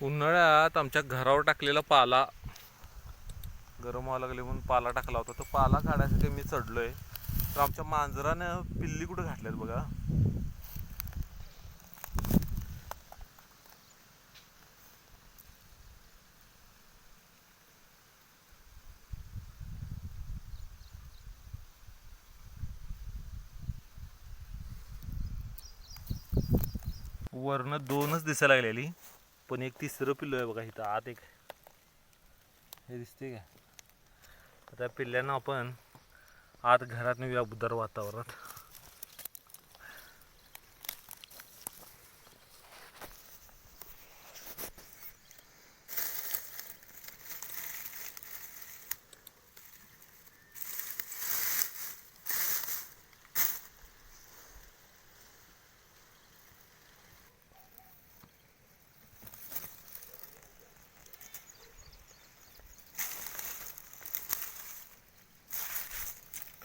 उन्हाळ्यात आमच्या घरावर टाकलेला पाला. गरम व्हायला लागले म्हणून पाला टाकला होता. तो पाला काढायसाठी मी चढलोय. तर आमच्या मांजरानं पिल्ली कुठे घातल्यात बघा. वरनं दोनच दिसायला लागलेली. पण एक तिसरं पिल्लू आहे बघा इथं आत एक. हे दिसते का? त्या पिल्ल्यानं आपण आत घरात नेऊया उदार वातावरणात.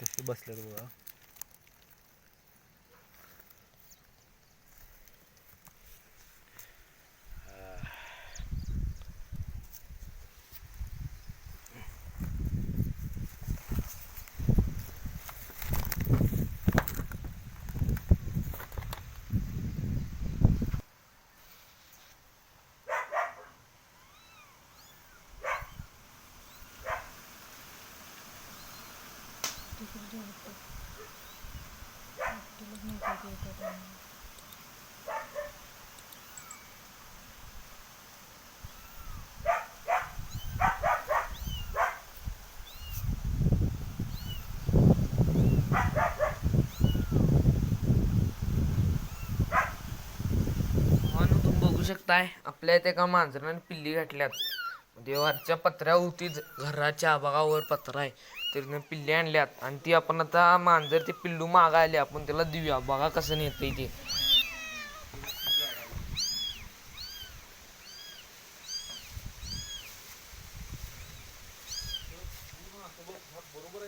कसे बसलेत बघा. म्हणून तुम्ही बघू शकताय आपल्या इथे एका मांजराने पिल्ली घातल्यात. देवाच्या पत्र्या होती घराच्या आभागावर पत्रा आहे. तर पिल्ले आणल्यात. आणि ती आपण आता मांजर ते पिल्लू मागायले. आपण त्याला देऊया. बघा कसं नेतंय ते. बरोबर